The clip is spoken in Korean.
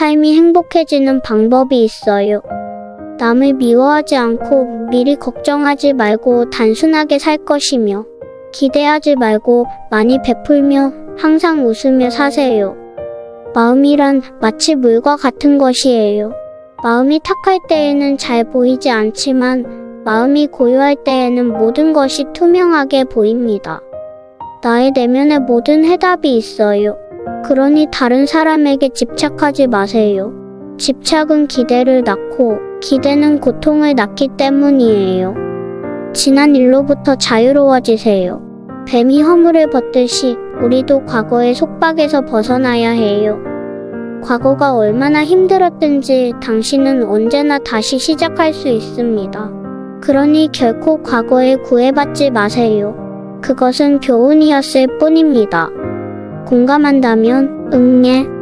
삶이 행복해지는 방법이 있어요. 남을 미워하지 않고 미리 걱정하지 말고 단순하게 살 것이며 기대하지 말고 많이 베풀며 항상 웃으며 사세요. 마음이란 마치 물과 같은 것이에요. 마음이 탁할 때에는 잘 보이지 않지만 마음이 고요할 때에는 모든 것이 투명하게 보입니다. 나의 내면에 모든 해답이 있어요. 그러니 다른 사람에게 집착하지 마세요. 집착은 기대를 낳고 기대는 고통을 낳기 때문이에요. 지난 일로부터 자유로워지세요. 뱀이 허물을 벗듯이 우리도 과거의 속박에서 벗어나야 해요. 과거가 얼마나 힘들었든지 당신은 언제나 다시 시작할 수 있습니다. 그러니 결코 과거에 구애받지 마세요. 그것은 교훈이었을 뿐입니다. 공감한다면 응애